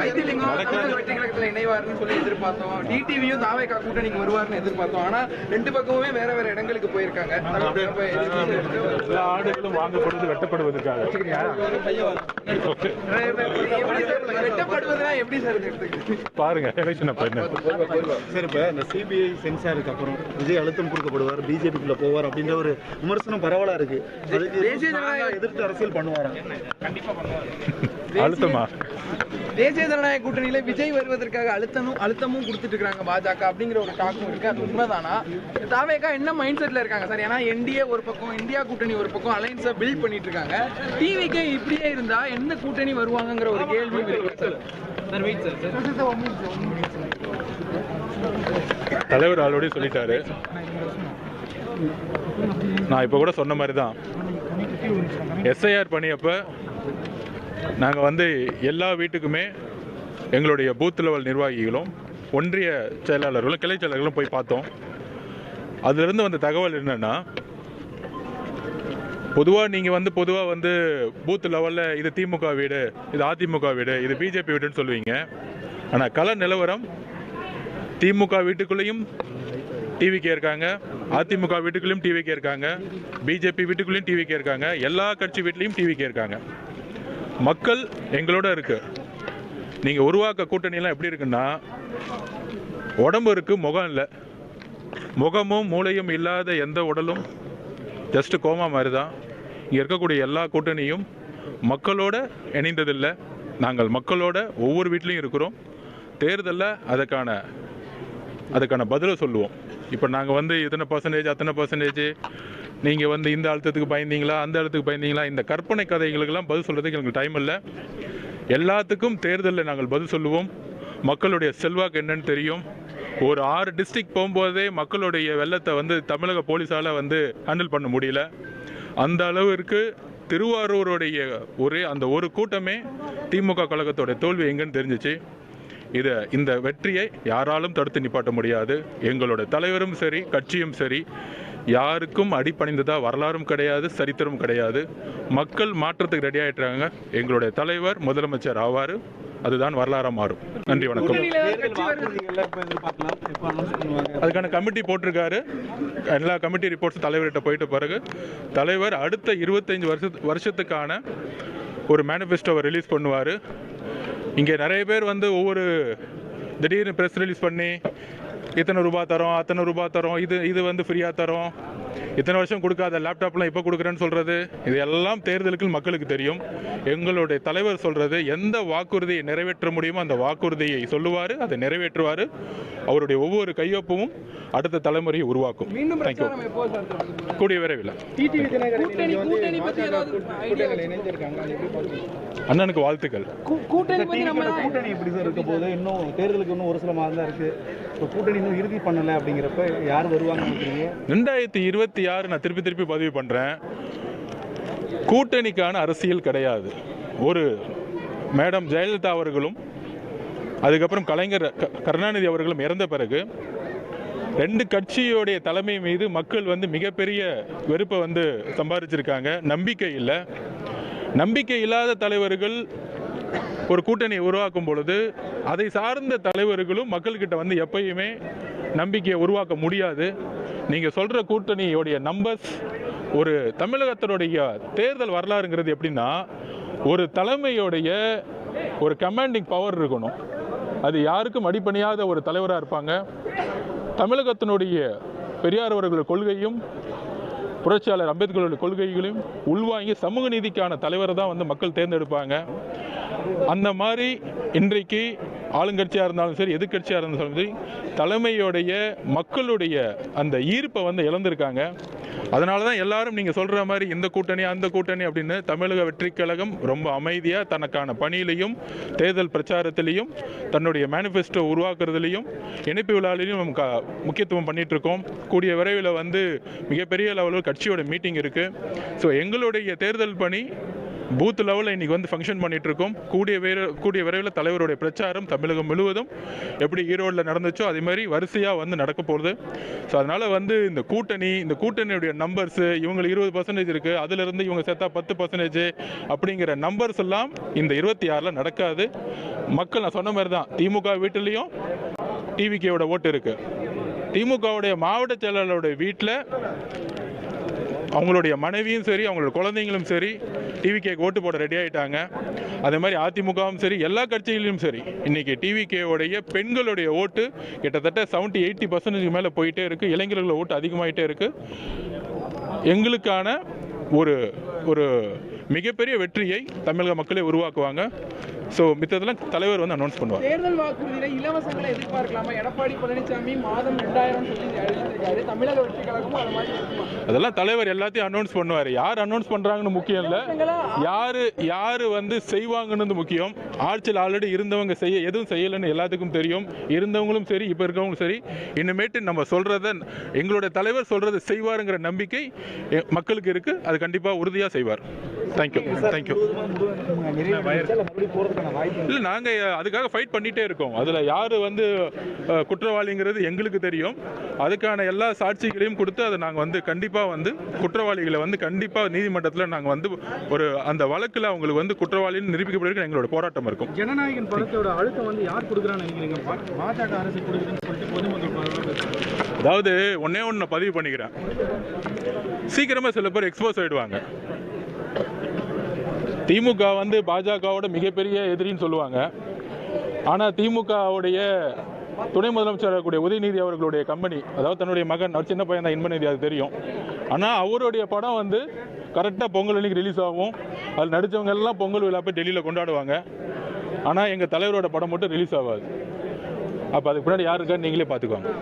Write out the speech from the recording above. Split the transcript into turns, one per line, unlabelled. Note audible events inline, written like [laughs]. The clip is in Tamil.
வைத்திலிங்கம் தமிழக வெற்றி கழகத்துல இணைவார்னு சொல்லி எதிர்பார்த்தோம். டிடிவியும் தாவேக்கா கூட்டணிக்கு வருவார்னு எதிர்பார்த்தோம். ஆனா ரெண்டு பக்கமுமே வேற வேற இடங்களுக்கு போயிருக்காங்க.
எல்லா ஆடுகளும் வாங்கப்படுவது வெட்டப்படுவதற்காக.
வெட்டப்படுவதுனா எப்படி சார்
பாருங்க எலெக்ஷன் அப்ப என்ன?
சார் இப்போ இந்த சிபிஐ சென்சாருக்கு அப்புறம் விஜய் அழுத்தம் கொடுக்கப்படுவார் பிஜேபிக்குள்ள போவார் அப்படின்ற ஒரு விமர்சனம் பரவலா இருக்கு.
தேசிய
எதிர்த்து அரசியல் பண்ணுவாரா? [laughs]
அழுத்தமா?
தேசிய ஜனநாயக கூட்டணியில விஜய் வருவதற்காக அழுத்தமும் அழுத்தமும் கொடுத்துட்டு இருக்காங்க பாஜக அப்படிங்கிற ஒரு டாக்கும் இருக்கு. அது உண்மைதானா? தாவேக்கா என்ன மைண்ட் செட்ல இருக்காங்க சார்? ஏன்னா என்டிஏ ஒரு பக்கம் இந்தியா கூட்டணி ஒரு பக்கம் அலைன்ஸை பில்ட் பண்ணிட்டு இருக்காங்க. டிவிக்கே இப்படியே இருந்தா எந்த கூட்டணி வருவாங்கங்கிற ஒரு கேள்வி இருக்கு சார். சார் வெயிட் சார்
தலைவர் ஆல்ரெடி சொல்லிட்டாரு. நான் இப்போ கூட சொன்ன மாதிரி தான் எஸ்ஐஆர் பணியப்ப நாங்கள் வந்து எல்லா வீட்டுக்குமே எங்களுடைய பூத் லெவல் நிர்வாகிகளும் ஒன்றிய செயலாளர்களும் கிளை செயலாளர்களும் போய் பார்த்தோம். அதிலிருந்து வந்த தகவல் என்னென்னா பொதுவாக நீங்கள் வந்து பொதுவாக வந்து பூத் லெவலில் இது திமுக வீடு இது அதிமுக வீடு இது பிஜேபி வீடுன்னு சொல்லுவீங்க. ஆனால் கள நிலவரம் திமுக வீட்டுக்குள்ளேயும் டிவிக்கே இருக்காங்க அதிமுக வீட்டுக்குள்ளேயும் டிவிக்கே இருக்காங்க பிஜேபி வீட்டுக்குள்ளேயும் டிவிக்கே இருக்காங்க எல்லா கட்சி வீட்லேயும் டிவிக்கே இருக்காங்க மக்கள் எங்களோட இருக்கு. நீங்கள் உருவாக்க கூட்டணியெல்லாம் எப்படி இருக்குன்னா உடம்பு இருக்கு முகம் இல்லை. முகமும் மூளையும் இல்லாத எந்த உடலும் ஜஸ்ட் கோமா மாதிரி தான் இங்கே இருக்கக்கூடிய எல்லா கூட்டணியும் மக்களோட இணைந்ததில்லை. நாங்கள் மக்களோட ஒவ்வொரு வீட்லேயும் இருக்கிறோம். தேர்தலில் அதுக்கான அதுக்கான பதிலை சொல்லுவோம். இப்போ நாங்கள் வந்து இத்தனை பர்சன்டேஜ் அத்தனை பர்சன்டேஜ் நீங்கள் வந்து இந்த அழுத்தத்துக்கு பயந்தீங்களா அந்த அழுத்தத்துக்கு பயந்தீங்களா? இந்த கற்பனை கதைகளுக்கெல்லாம் பதில் சொல்கிறதுக்கு எங்களுக்கு டைம் இல்லை. எல்லாத்துக்கும் தேர்தலில் நாங்கள் பதில் சொல்லுவோம். மக்களுடைய செல்வாக்கு என்னன்னு தெரியும். ஒரு ஆறு டிஸ்ட்ரிக் போகும்போதே மக்களுடைய வெள்ளத்தை வந்து தமிழக போலீஸால் வந்து ஹேண்டில் பண்ண முடியல. அந்த அளவிற்கு திருவாரூருடைய ஒரே அந்த ஒரு கூட்டமே திமுக கழகத்தோட தோல்வி எங்கன்னு தெரிஞ்சிச்சு. இதை இந்த வெற்றியை யாராலும் தடுத்து நிப்பாட்ட முடியாது. எங்களோட தலைவரும் சரி கட்சியும் சரி யாருக்கும் அடிபணிந்ததா வரலாறும் கிடையாது சரித்திரம் கிடையாது. மக்கள் மாற்றத்துக்கு ரெடி ஆயிட்டாங்க. எங்களுடைய தலைவர் முதலமைச்சர் ஆவார். அதுதான் வரலாறா மாறும். நன்றி வணக்கம். அதுக்கான கமிட்டி போட்டிருக்காரு. எல்லா கமிட்டி ரிப்போர்ட்ஸ் தலைவர்கிட்ட போயிட்ட பிறகு தலைவர் அடுத்த இருபத்தஞ்சு வருஷ வருஷத்துக்கான ஒரு மேனிஃபெஸ்டோவை ரிலீஸ் பண்ணுவார். இங்கே நிறைய பேர் வந்து ஒவ்வொரு திடீர்னு ப்ரெஸ் ரிலீஸ் பண்ணி இத்தனை ரூபா தரோம் அத்தனை ரூபா தரோம் இது இது வந்து ஃப்ரீயாக தரோம். இத்தனை வருஷம் கொடுக்காத லேப்டாப்லாம் இப்போ கொடுக்குறேன்னு சொல்கிறது இது எல்லாம் தேர்தலுக்கு மக்களுக்கு தெரியும். எங்களுடைய தலைவர் சொல்கிறது எந்த வாக்குறுதியை நிறைவேற்ற முடியுமோ அந்த வாக்குறுதியை சொல்லுவார் அதை நிறைவேற்றுவார். அவருடைய ஒவ்வொரு கையொப்பமும் அடுத்த தலைமுறையை உருவாக்கும்? கூடிய விரைவில். அண்ணனுக்கு வாழ்த்துக்கள்.
கூட்டணி
இன்னும் தேர்தலுக்கு இன்னும் ஒரு சில மாதம் தான் இருக்கு. இப்போ கூட்டணி இன்னும் இறுதி பண்ணல அப்படிங்கிறப்ப யார் வருவாங்க
ரெண்டாயிரத்தி இருபத்தி ஆறு நான் திருப்பி திருப்பி பதிவு பண்ணுறேன் கூட்டணிக்கான அரசியல் கிடையாது. ஒரு மேடம் ஜெயலலிதா அவர்களும் அதுக்கப்புறம் கலைஞர் கருணாநிதி அவர்களும் இறந்த பிறகு ரெண்டு கட்சியோடைய தலைமை மீது மக்கள் வந்து மிகப்பெரிய வெறுப்பை வந்து சம்பாதிச்சிருக்காங்க நம்பிக்கை இல்லை. நம்பிக்கை இல்லாத தலைவர்கள் ஒரு கூட்டணியை உருவாக்கும் பொழுது அதை சார்ந்த தலைவர்களும் மக்கள்கிட்ட வந்து எப்பயுமே நம்பிக்கையை உருவாக்க முடியாது. நீங்கள் சொல்கிற கூட்டணியோடைய நம்பர்ஸ் ஒரு தமிழகத்தினுடைய தேர்தல் வரலாறுங்கிறது எப்படின்னா ஒரு தலைமையோடைய ஒரு கமாண்டிங் பவர் இருக்கணும். அது யாருக்கும் அடிப்பணியாத ஒரு தலைவராக இருப்பாங்க. தமிழகத்தினுடைய பெரியார் அவர்கள் கொள்கையும் புரட்சியாளர் அம்பேத்கரோட கொள்கைகளையும் உள்வாங்கி சமூக நீதிக்கான தலைவரை தான் வந்து மக்கள் தேர்ந்தெடுப்பாங்க. அந்த மாதிரி இன்றைக்கு ஆளுங்கட்சியாக இருந்தாலும் சரி எதிர்க்கட்சியாக இருந்தாலும் சரி தலைமையோடைய மக்களுடைய அந்த ஈர்ப்பை வந்து இழந்திருக்காங்க. அதனால தான் எல்லாரும் நீங்கள் சொல்கிற மாதிரி இந்த கூட்டணி அந்த கூட்டணி அப்படின்னு தமிழக வெற்றிக் கழகம் ரொம்ப அமைதியாக தனக்கான பணியிலையும் தேர்தல் பிரச்சாரத்திலையும் தன்னுடைய மேனிஃபெஸ்டோ உருவாக்குறதுலையும் இணைப்பு விழாவிலையும் நம்ம க- முக்கியத்துவம் பண்ணிட்டு இருக்கோம் கூடிய விரைவில் வந்து மிகப்பெரிய லெவலில் கட்சியோட மீட்டிங் இருக்குது ஸோ எங்களுடைய தேர்தல் பணி பூத் லெவலில் இன்னைக்கு வந்து ஃபங்க்ஷன் பண்ணிட்டு இருக்கோம் கூடிய கூடிய விரைவில் தலைவருடைய பிரச்சாரம் தமிழகம் முழுவதும் எப்படி ஈரோட்டில் நடந்துச்சோ அதே மாதிரி வரிசையாக வந்து நடக்க போகுது. ஸோ அதனால் வந்து இந்த கூட்டணி இந்த கூட்டணியுடைய நம்பர்ஸு இவங்களுக்கு இருபது பர்சன்டேஜ் இருக்குது அதிலிருந்து இவங்க சேர்த்தா பத்து பர்சன்டேஜ் அப்படிங்கிற நம்பர்ஸ் எல்லாம் இந்த இருபத்தி ஆறில் நடக்காது. மக்கள் நான் சொன்ன மாதிரி தான் திமுக வீட்டிலையும் டிவிகேவோட ஓட்டு இருக்குது திமுகவுடைய மாவட்ட செயலாளருடைய வீட்டில் அவங்களுடைய மனைவியும் சரி அவங்களோட குழந்தைங்களும் சரி டிவிகேக்கு ஓட்டு போட ரெடி ஆகிட்டாங்க அதே மாதிரி அதிமுகவும் சரி எல்லா கட்சிகளிலும் சரி இன்றைக்கி டிவிகேவுடைய பெண்களுடைய ஓட்டு கிட்டத்தட்ட செவன்ட்டி எயிட்டி பர்சன்டேஜ் மேலே போயிட்டே இருக்குது இளைஞர்களோட ஓட்டு அதிகமாகிட்டே இருக்குது எங்களுக்கான ஒரு ஒரு மிகப்பெரிய வெற்றியை தமிழக மக்களே உருவாக்குவாங்க. ஸோ மித்ததெல்லாம் தலைவர் வந்து அனௌன்ஸ் பண்ணுவார்.
தேர்தல் வாக்குறுதியில இலவசங்களை எதிர்பார்க்கலாமா? எடப்பாடி பழனிசாமி மாதம் ரெண்டாயிரம் சொல்லி தமிழக வெற்றி கழகமும் அது மாதிரி
அதெல்லாம் தலைவர் எல்லாத்தையும் அனௌன்ஸ் பண்ணுவார். யார் அனௌன்ஸ் பண்ணுறாங்கன்னு முக்கியம் இல்லை. யாரு யாரு வந்து செய்வாங்கன்னு முக்கியம். ஆட்சியில் ஆல்ரெடி இருந்தவங்க செய்ய எதுவும் செய்யலைன்னு எல்லாத்துக்கும் தெரியும். இருந்தவங்களும் சரி இப்போ இருக்கவங்களும் சரி. இனிமேட்டு நம்ம சொல்றத எங்களுடைய தலைவர் சொல்றதை செய்வாருங்கிற நம்பிக்கை மக்களுக்கு இருக்கு. அது கண்டிப்பாக உறுதியாக செய்வார். தேங்க்யூ தேங்க்யூ இல்லை நாங்கள் அதுக்காக ஃபைட் பண்ணிட்டே இருக்கோம். அதில் யார் வந்து குற்றவாளிங்கிறது எங்களுக்கு தெரியும். அதுக்கான எல்லா சாட்சிகளையும் கொடுத்து அதை நாங்கள் வந்து கண்டிப்பாக வந்து குற்றவாளிகளை வந்து கண்டிப்பாக நீதிமன்றத்தில் நாங்கள் வந்து ஒரு அந்த வழக்கில் அவங்களுக்கு வந்து குற்றவாளின்னு நிரூபிக்கப்படுறதுக்கு எங்களோட போராட்டம் இருக்கும்.
ஜனநாயகன் படத்தோட அழுத்தம் வந்து யார் கொடுக்குறான்னு நினைக்கிறீங்க? பா- பாஜக அரசு கொடுக்குதுன்னு சொல்லிட்டு பொதுமக்கள்.
அதாவது ஒன்னே ஒன்று நான் பதிவு பண்ணிக்கிறேன். சீக்கிரமாக சில பேர் எக்ஸ்போஸ் ஆயிடுவாங்க. திமுக வந்து பாஜகவோட மிகப்பெரிய எதிரின்னு சொல்லுவாங்க. ஆனால் திமுகவுடைய துணை முதலமைச்சர் இருக்கக்கூடிய உதயநிதி அவர்களுடைய கம்பெனி அதாவது தன்னுடைய மகன் அவர் சின்ன பையன் தான் இன்பநிதி அது தெரியும். ஆனால் அவருடைய படம் வந்து கரெக்டாக பொங்கல் அன்னைக்கு ரிலீஸ் ஆகும். அதில் நடித்தவங்க எல்லாம் பொங்கல் விழா போய் டெல்லியில் கொண்டாடுவாங்க. ஆனால் எங்கள் தலைவரோட படம் மட்டும் ரிலீஸ் ஆகாது. அப்போ அதுக்கு பின்னாடி யார் இருக்கான்னு நீங்களே பார்த்துக்கோங்க.